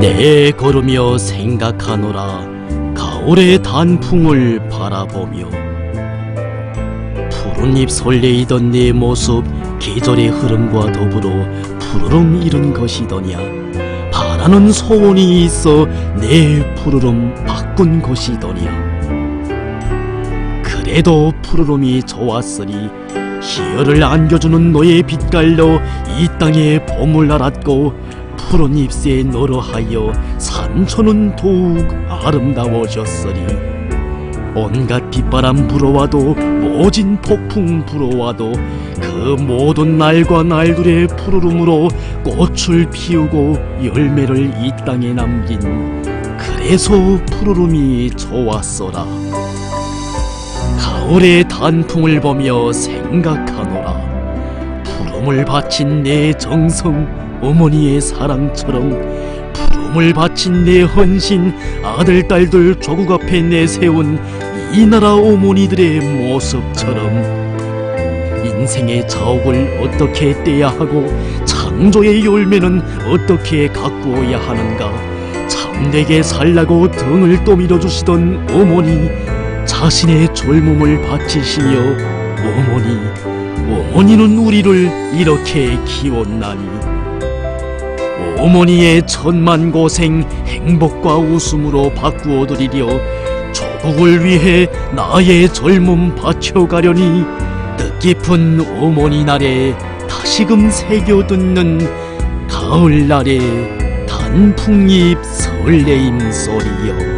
내 걸으며 생각하노라. 가을의 단풍을 바라보며 푸른잎 설레이던 내 모습 계절의 흐름과 더불어 푸르름 이룬 것이더냐. 바라는 소원이 있어 내 푸르름 바꾼 것이더냐. 그래도 푸르름이 좋았으니 희열을 안겨주는 너의 빛깔로 이 땅에 봄을 알았고 푸른 잎새 너러하여 산천은 더욱 아름다워졌으니 온갖 빗바람 불어와도 모진 폭풍 불어와도 그 모든 날과 날들의 푸르름으로 꽃을 피우고 열매를 이 땅에 남긴 그래서 푸르름이 좋았어라. 가을의 단풍을 보며 생각하노라. 푸름을 바친 내 정성 어머니의 사랑처럼 푸름을 바친 내 헌신 아들 딸들 조국 앞에 내세운 이 나라 어머니들의 모습처럼 인생의 자옥을 어떻게 떼야 하고 창조의 열매는 어떻게 가꾸어야 하는가? 참되게 살라고 등을 떠밀어 주시던 어머니 자신의 젊음을 바치시며 어머니 어머니는 우리를 이렇게 키웠나니 어머니의 천만 고생 행복과 웃음으로 바꾸어 드리려 조국을 위해 나의 젊음 바쳐가려니 뜻깊은 어머니 날에 다시금 새겨 듣는 가을날의 단풍잎 설레임 소리여